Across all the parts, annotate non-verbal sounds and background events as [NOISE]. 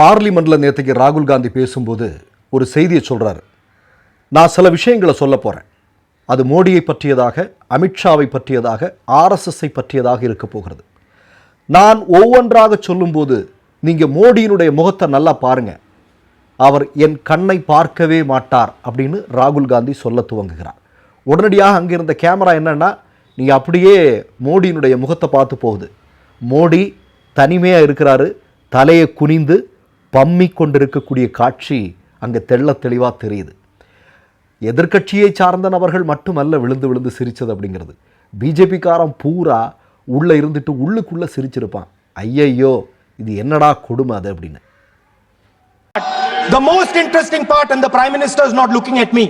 பார்லிமெண்ட்டில் நேற்றுக்கு ராகுல் காந்தி பேசும்போது ஒரு செய்தியை சொல்கிறாரு நான் சில விஷயங்களை சொல்ல போகிறேன் அது மோடியை பற்றியதாக அமித்ஷாவை பற்றியதாக ஆர்எஸ்எஸ்ஸை பற்றியதாக இருக்க போகிறது. நான் ஒவ்வொன்றாக சொல்லும்போது நீங்கள் மோடியினுடைய முகத்தை நல்லா பாருங்கள் அவர் என் கண்ணை பார்க்கவே மாட்டார் அப்படின்னு ராகுல் காந்தி சொல்ல துவங்குகிறார். உடனடியாக அங்கே இருந்த கேமரா என்னன்னா நீங்கள் அப்படியே மோடியினுடைய முகத்தை பார்த்து போகுது. மோடி தனிமையாக இருக்கிறாரு தலையை குனிந்து பம்மி கொண்டிருக்கக்கூடிய காட்சி அங்கே தெள்ள தெளிவாக தெரியுது எதிர்க்கட்சியை சார்ந்த நபர்கள் மட்டுமல்ல விழுந்து விழுந்து சிரிச்சது அப்படிங்கிறது பிஜேபிக்காரன் பூரா உள்ளே இருந்துட்டு உள்ளுக்குள்ளே சிரிச்சிருப்பான் ஐயையோ இது என்னடா கொடுமை அது அப்படின்னு The most interesting part, and the Prime Minister is not looking at me.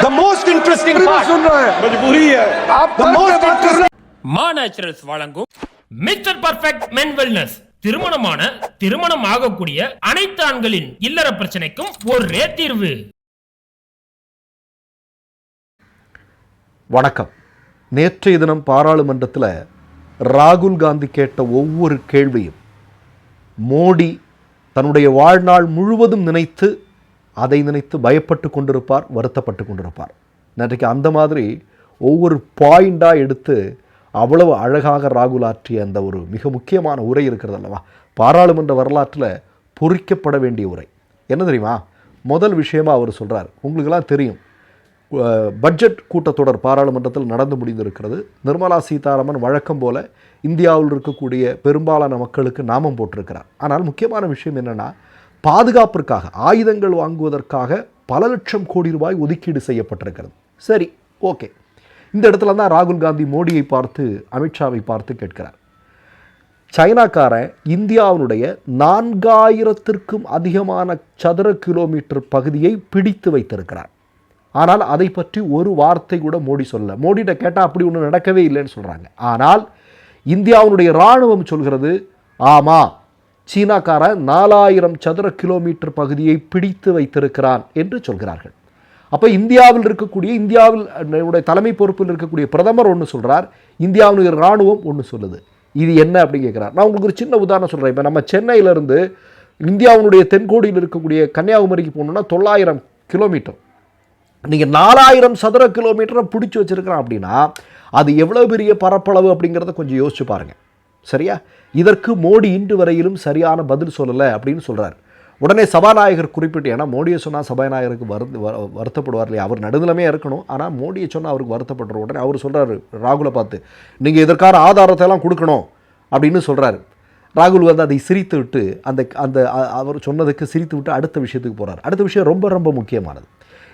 the most interesting part. मजबूरी है आप The most interesting. Maa naturals வழங்கும் மிஸ்டர் பர்ஃபெக்ட் மென் வெல்னஸ் திருமணமான திருமணம் ஆகக்கூடிய அனைத்து ஆண்களின் இல்லற பிரச்சனைக்கும் ஒரே தீர்வு. வணக்கம். நேற்றைய தினம் பாராளுமன்றத்தில் ராகுல் காந்தி கேட்ட ஒவ்வொரு கேள்வியும் மோடி தன்னுடைய வாழ்நாள் முழுவதும் நினைத்து அதை நினைத்து பயப்பட்டு கொண்டிருப்பார் வருத்தப்பட்டு கொண்டிருப்பார். நேற்றைக்கு அந்த மாதிரி ஒவ்வொரு பாயிண்டாக எடுத்து அவ்வளவு அழகாக ராகுல் ஆற்றிய அந்த ஒரு மிக முக்கியமான உரை இருக்கிறது அல்லவா? பாராளுமன்ற வரலாற்றில் பொறிக்கப்பட வேண்டிய உரை. என்ன தெரியுமா? முதல் விஷயமாக அவர் சொல்கிறார் உங்களுக்கெல்லாம் தெரியும். பட்ஜெட் கூட்டத்தொடர் பாராளுமன்றத்தில் நடந்து முடிந்திருக்கிறது. நிர்மலா சீதாராமன் வழக்கம் போல இந்தியாவில் இருக்கக்கூடிய பெரும்பாலான மக்களுக்கு நாமம் போட்டிருக்கிறார். ஆனால் முக்கியமான விஷயம் என்னென்னா பாதுகாப்பிற்காக ஆயுதங்கள் வாங்குவதற்காக பல லட்சம் கோடி ரூபாய் ஒதுக்கீடு செய்யப்பட்டிருக்கிறது. சரி ஓகே. இந்த இடத்துல தான் ராகுல் காந்தி மோடியை பார்த்து அமித்ஷாவை பார்த்து கேட்கிறார். சைனாக்காரன் இந்தியாவினுடைய நான்காயிரத்திற்கும் அதிகமான சதுர கிலோமீட்டர் பகுதியை பிடித்து வைத்திருக்கிறார். ஆனால் அதை பற்றி ஒரு வார்த்தை கூட மோடி சொல்லல. மோடிகிட்ட கேட்டால் அப்படி ஒன்றும் நடக்கவே இல்லைன்னு சொல்கிறாங்க ஆனால் இந்தியாவினுடைய இராணுவம் சொல்கிறது ஆமாம் சீனாக்காரன் நாலாயிரம் சதுர கிலோமீட்டர் பகுதியை பிடித்து வைத்திருக்கிறான் என்று சொல்கிறார்கள். அப்போ இந்தியாவில் இருக்கக்கூடிய இந்தியாவில் உடைய தலைமை பொறுப்பில் இருக்கக்கூடிய பிரதமர் ஒன்று சொல்கிறார் இந்தியாவுடைய இராணுவம் ஒன்று சொல்லுது. இது என்ன அப்படின்னு கேட்குறார். நான் உங்களுக்கு ஒரு சின்ன உதாரணம் சொல்கிறேன் இப்போ நம்ம சென்னையிலேருந்து இந்தியாவினுடைய தென்கோடியில் இருக்கக்கூடிய கன்னியாகுமரிக்கு போகணுன்னா தொள்ளாயிரம் கிலோமீட்டர். நீங்கள் நாலாயிரம் சதுர கிலோமீட்டரை பிடிச்சி வச்சிருக்கிறோம் அப்படின்னா அது எவ்வளோ பெரிய பரப்பளவு அப்படிங்கிறத கொஞ்சம் யோசிச்சு பாருங்கள் சரியா? இதற்கு மோடி இன்று வரையிலும் சரியான பதில் சொல்லலை அப்படின்னு சொல்கிறார் உடனே சபாநாயகர் குறிப்பிட்டு ஏன்னா மோடியை சொன்னால் சபாநாயகருக்கு வருந்த வ- வருத்தப்படுவார் இல்லையா? அவர் நடுநிலமே இருக்கணும். ஆனால் மோடியை சொன்னால் அவருக்கு வருத்தப்படுற உடனே அவர் சொல்கிறார் ராகுலை பார்த்து நீங்கள் இதற்கான ஆதாரத்தை எல்லாம் கொடுக்கணும்? அப்படின்னு சொல்கிறாரு ராகுல் வந்து அதை சிரித்து விட்டு அந்த அந்த அவர் சொன்னதுக்கு சிரித்து விட்டு அடுத்த விஷயத்துக்கு போகிறார் அடுத்த விஷயம் ரொம்ப ரொம்ப முக்கியமானது.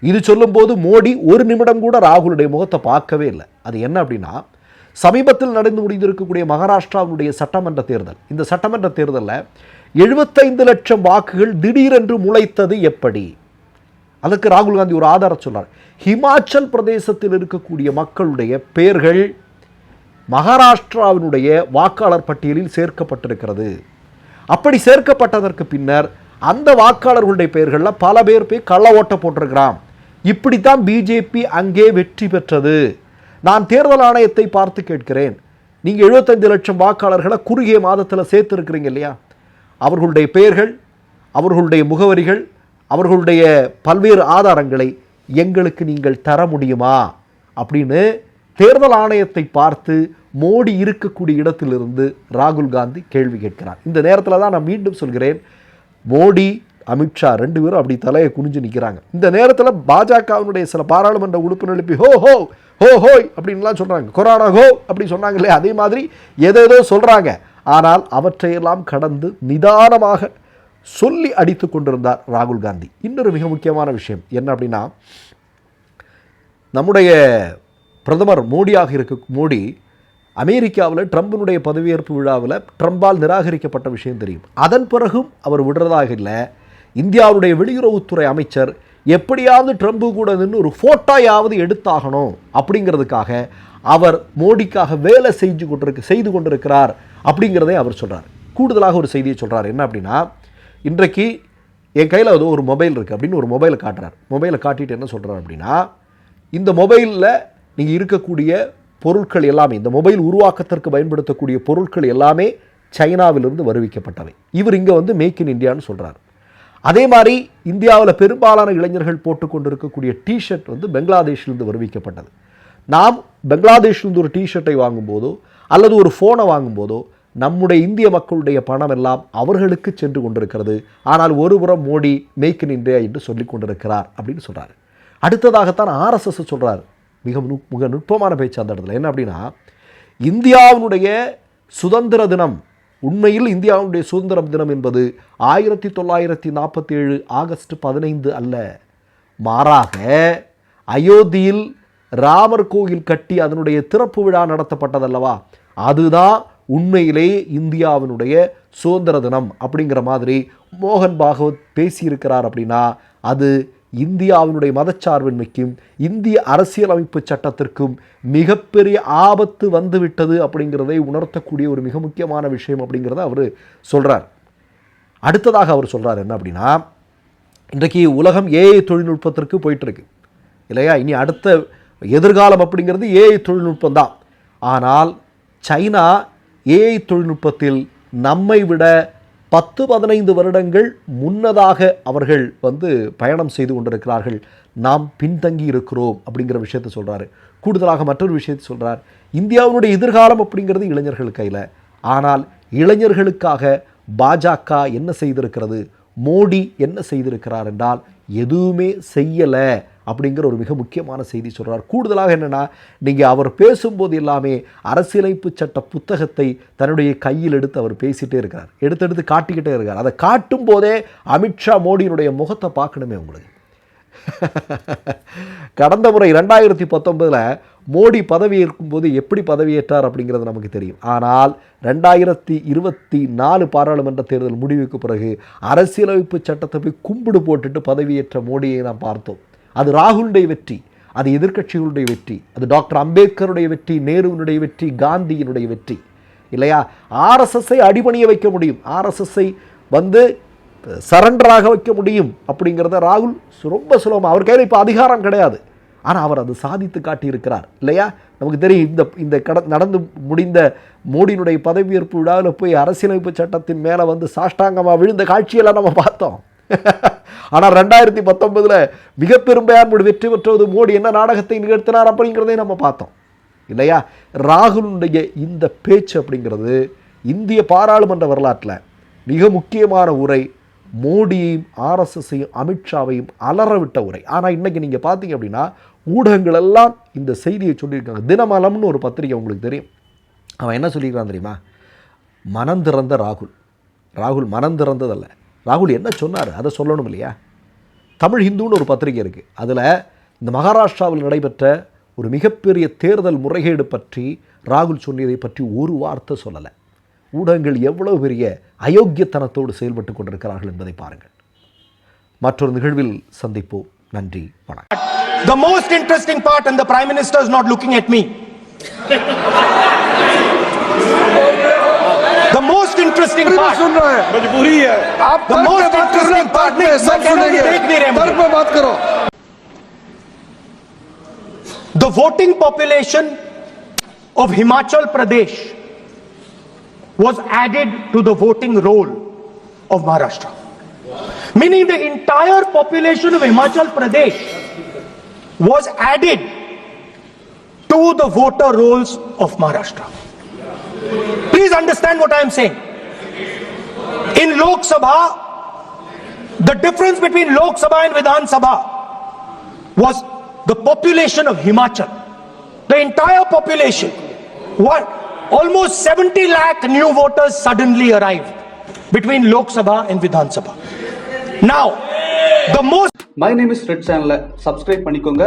இது சொல்லும்போது மோடி ஒரு நிமிடம் கூட ராகுலுடைய முகத்தை பார்க்கவே இல்லை. அது என்ன அப்படின்னா சமீபத்தில் நடந்து முடிந்திருக்கக்கூடிய மகாராஷ்டிராவுடைய சட்டமன்ற தேர்தல். இந்த சட்டமன்ற தேர்தலில் எழுபத்தைந்து லட்சம் வாக்குகள் திடீரென்று முளைத்தது எப்படி? அதற்கு ராகுல் காந்தி ஒரு ஆதாரம் சொல்றார் ஹிமாச்சல் பிரதேசத்தில் இருக்கக்கூடிய மக்களுடைய பெயர்கள் மகாராஷ்டிராவினுடைய வாக்காளர் பட்டியலில் சேர்க்கப்பட்டிருக்கிறது. அப்படி சேர்க்கப்பட்டதற்கு பின்னர் அந்த வாக்காளர்களுடைய பெயர்களில் பல பேர் போய் கள்ள ஓட்ட போட்டிருக்கிறான் இப்படித்தான் பிஜேபி அங்கே வெற்றி பெற்றது. நான் தேர்தல் ஆணையத்தை பார்த்து கேட்கிறேன். நீங்கள் 75 லட்சம் வாக்காளர்களை குறுகிய மாதத்தில் சேர்த்துருக்கிறீங்க இல்லையா? அவர்களுடைய பெயர்கள் அவர்களுடைய முகவரிகள் அவர்களுடைய பல்வேறு ஆதாரங்களை எங்களுக்கு நீங்கள் தர முடியுமா? அப்படின்னு தேர்தல் ஆணையத்தை பார்த்து மோடி இருக்கக்கூடிய இடத்திலிருந்து ராகுல் காந்தி கேள்வி கேட்கிறார். இந்த நேரத்தில் தான் நான் மீண்டும் சொல்கிறேன் மோடி அமித்ஷா ரெண்டு பேரும் அப்படி தலையை குனிஞ்சு நிற்கிறாங்க இந்த நேரத்தில் பாஜகவினுடைய சில பாராளுமன்ற உறுப்பினர் எழுப்பி ஹோ ஹோ ஹோ ஹோய் அப்படின்லாம் சொல்கிறாங்க கொரோனா ஹோ அப்படி சொன்னாங்க இல்லையா? அதே மாதிரி எதேதோ சொல்கிறாங்க ஆனால் அவற்றையெல்லாம் கடந்து நிதானமாக சொல்லி அடித்து கொண்டிருந்தார் ராகுல் காந்தி. இன்னொரு மிக முக்கியமான விஷயம் என்ன அப்படின்னா நம்முடைய பிரதமர் மோடியாக இருக்க மோடி அமெரிக்காவில் ட்ரம்பினுடைய பதவியேற்பு விழாவில் ட்ரம்பால் நிராகரிக்கப்பட்ட விஷயம் தெரியும். அதன் பிறகும் அவர் விடுறதாக இல்லை. இந்தியாவுடைய வெளியுறவுத்துறை அமைச்சர் எப்படியாவது ட்ரம்பு கூட நின்று ஒரு ஃபோட்டோயாவது எடுத்தாகணும் அப்படிங்கிறதுக்காக அவர் மோடிக்காக வேலை செஞ்சு கொண்டிருக்க செய்து கொண்டிருக்கிறார் அப்படிங்கிறதே அவர் சொல்கிறார் கூடுதலாக ஒரு செய்தியை சொல்கிறார் என்ன அப்படின்னா இன்றைக்கு என் கையில் அது ஒரு மொபைல் இருக்குது அப்படின்னு ஒரு மொபைலை காட்டுறார். மொபைலை காட்டிட்டு என்ன சொல்கிறார் அப்படின்னா இந்த மொபைலில் நீங்கள் இருக்கக்கூடிய பொருட்கள் எல்லாமே இந்த மொபைல் உருவாக்கத்திற்கு பயன்படுத்தக்கூடிய பொருட்கள் எல்லாமே சைனாவிலிருந்து வருவிக்கப்பட்டவை. இவர் இங்கே வந்து மேக் இன் இந்தியான்னு சொல்கிறார் அதே மாதிரி இந்தியாவில் பெரும்பாலான இளைஞர்கள் போட்டுக்கொண்டிருக்கக்கூடிய டிஷர்ட் வந்து பெங்களாதேஷிலிருந்து வருவிக்கப்பட்டது. நாம் பங்களாதேஷிலிருந்து ஒரு டிஷர்ட்டை வாங்கும்போதோ அல்லது ஒரு ஃபோனை வாங்கும்போதோ நம்முடைய இந்திய மக்களுடைய பணம் எல்லாம் அவர்களுக்கு சென்று கொண்டிருக்கிறது. ஆனால் ஒருபுறம் மோடி மேக் இன் இந்தியா என்று சொல்லிக் கொண்டிருக்கிறார் அப்படின்னு சொல்கிறார் அடுத்ததாகத்தான் ஆர்எஸ்எஸ் சொல்கிறார் மிக நு- மிக நுட்பமான பேச்சு அந்த இடத்துல. என்ன அப்படின்னா இந்தியாவினுடைய சுதந்திர தினம் உண்மையில் இந்தியாவுடைய சுதந்திர தினம் என்பது ஆயிரத்தி தொள்ளாயிரத்தி நாற்பத்தி ஏழு ஆகஸ்ட் பதினைந்து அல்ல மாறாக அயோத்தியில் ராமர் கோயில் கட்டி அதனுடைய திறப்பு விழா நடத்தப்பட்டதல்லவா? அதுதான் உண்மையிலேயே இந்தியாவினுடைய சுதந்திர தினம் அப்படிங்கிற மாதிரி மோகன் பாகவத் பேசியிருக்கிறார் அப்படின்னா அது இந்தியாவினுடைய மதச்சார்பின்மைக்கும் இந்திய அரசியலமைப்பு சட்டத்திற்கும் மிகப்பெரிய ஆபத்து வந்துவிட்டது அப்படிங்கிறதை உணர்த்தக்கூடிய ஒரு மிக முக்கியமான விஷயம் அப்படிங்கிறத அவர் சொல்கிறார் அடுத்ததாக அவர் சொல்கிறார் என்ன அப்படின்னா இன்றைக்கு உலகம் ஏஐ தொழில்நுட்பத்திற்கு போயிட்டுருக்கு இல்லையா? இனி அடுத்த எதிர்காலம் அப்படிங்கிறது ஏஐ தொழில்நுட்பம் தான் ஆனால் சைனா ஏஐ தொழில்நுட்பத்தில் நம்மை விட பத்து பதினைந்து வருடங்கள் முன்னதாக அவர்கள் வந்து பயணம் செய்து கொண்டிருக்கிறார்கள். நாம் பின்தங்கி இருக்கிறோம் அப்படிங்கிற விஷயத்தை சொல்கிறாரு கூடுதலாக மற்றொரு விஷயத்தை சொல்கிறார் இந்தியாவினுடைய எதிர்காலம் அப்படிங்கிறது இளைஞர்கள் கையில். ஆனால் இளைஞர்களுக்காக பாஜக என்ன செய்திருக்கிறது? மோடி என்ன செய்திருக்கிறார் என்றால் எதுவுமே செய்யலை. அப்படிங்கிற ஒரு மிக முக்கியமான செய்தி சொல்கிறார் கூடுதலாக என்னென்னா நீங்கள் அவர் பேசும்போது எல்லாமே அரசியலமைப்பு சட்ட புத்தகத்தை தன்னுடைய கையில் எடுத்து அவர் பேசிகிட்டே இருக்கிறார். எடுத்து எடுத்து காட்டிக்கிட்டே இருக்கார். அதை காட்டும் போதே அமித்ஷா மோடியினுடைய முகத்தை பார்க்கணுமே உங்களுக்கு. கடந்த முறை ரெண்டாயிரத்தி பத்தொன்பதில் மோடி பதவியேற்கும் போது எப்படி பதவியேற்றார் அப்படிங்கிறது நமக்கு தெரியும். ஆனால் ரெண்டாயிரத்தி இருபத்தி நாலு பாராளுமன்ற தேர்தல் முடிவுக்கு பிறகு அரசியலமைப்பு சட்டத்தை போய் கும்பிடு போட்டுட்டு பதவியேற்ற மோடியை நாம் பார்த்தோம். அது ராகுலுடைய வெற்றி அது எதிர்க்கட்சிகளுடைய வெற்றி அது டாக்டர் அம்பேத்கருடைய வெற்றி நேருவினுடைய வெற்றி காந்தியினுடைய வெற்றி. இல்லையா? ஆர்எஸ்எஸ்ஸை அடிபணிய வைக்க முடியும். ஆர்எஸ்எஸ்ஸை வந்து சரண்டராக வைக்க முடியும் அப்படிங்கிறத ராகுல் ரொம்ப சுலபமாக அவர் கையில் இப்போ அதிகாரம் கிடையாது. ஆனால் அவர் அது சாதித்து காட்டியிருக்கிறார். இல்லையா? நமக்கு தெரியும் இந்த இந்த கட நடந்து முடிந்த மோடியினுடைய பதவியேற்பு விழாவில் போய் அரசியலமைப்பு சட்டத்தின் மேலே வந்து சாஷ்டாங்கமாக விழுந்த காட்சியெல்லாம் நம்ம பார்த்தோம். [LAUGHS] ஆனால் ரெண்டாயிரத்தி பத்தொன்பதில் மிக முடி வெற்றி பெற்றது மோடி. என்ன நாடகத்தை நிகழ்த்தினார் அப்படிங்கிறதை நம்ம பார்த்தோம். இல்லையா? ராகுலுடைய இந்த பேச்சு அப்படிங்கிறது இந்திய பாராளுமன்ற வரலாற்றில் மிக முக்கியமான உரை. மோடியையும் ஆர்எஸ்எஸையும் அமித்ஷாவையும் அலற விட்ட உரை. ஆனால் இன்றைக்கி நீங்கள் பார்த்தீங்க அப்படின்னா ஊடகங்கள் எல்லாம் இந்த செய்தியை சொல்லியிருக்காங்க. தினமலம்னு ஒரு பத்திரிகை உங்களுக்கு தெரியும். அவன் என்ன சொல்லியிருக்கான் தெரியுமா? மனம் திறந்த ராகுல். ராகுல் மனம் திறந்ததல்ல. ராகுல் என்ன சொன்னார்? அதை சொல்லணும் இல்லையா? தமிழ் ஹிந்துன்னு ஒரு பத்திரிகை இருக்குது அதில் இந்த மகாராஷ்டிராவில் நடைபெற்ற ஒரு மிகப்பெரிய தேர்தல் முறைகேடு பற்றி ராகுல் சொன்னதை பற்றி ஒரு வார்த்தை சொல்லலை. ஊடகங்கள் எவ்வளவு பெரிய அயோக்கியத்தனத்தோடு செயல்பட்டு கொண்டிருக்கிறார்கள் என்பதை பாருங்கள். மற்றொரு நிகழ்வில் சந்திப்போம். நன்றி வணக்கம். The most interesting part, and the Prime Minister is not looking at me. [LAUGHS] The most interesting part. सुन रहे हैं मजबूरी है आप The तर्क most पे बात कर रहे हैं interesting part तर्क पे नहीं, सब मैं कह रहा हूं, सुनेंगे देख नहीं रहे मुझे। तर्क पे बात करो The voting population of Himachal Pradesh was added to the voting roll of Maharashtra. Meaning the entire population of Himachal Pradesh was added to the voter rolls of Maharashtra. Please understand what I am saying. In Lok Sabha, the difference between Lok Sabha and Vidhan Sabha was the population of Himachal. The entire population. What? Almost 70 lakh new voters suddenly arrived between Lok Sabha and Vidhan Sabha. Now, the most my name is red சேனலை subscribe பண்ணிக்கோங்க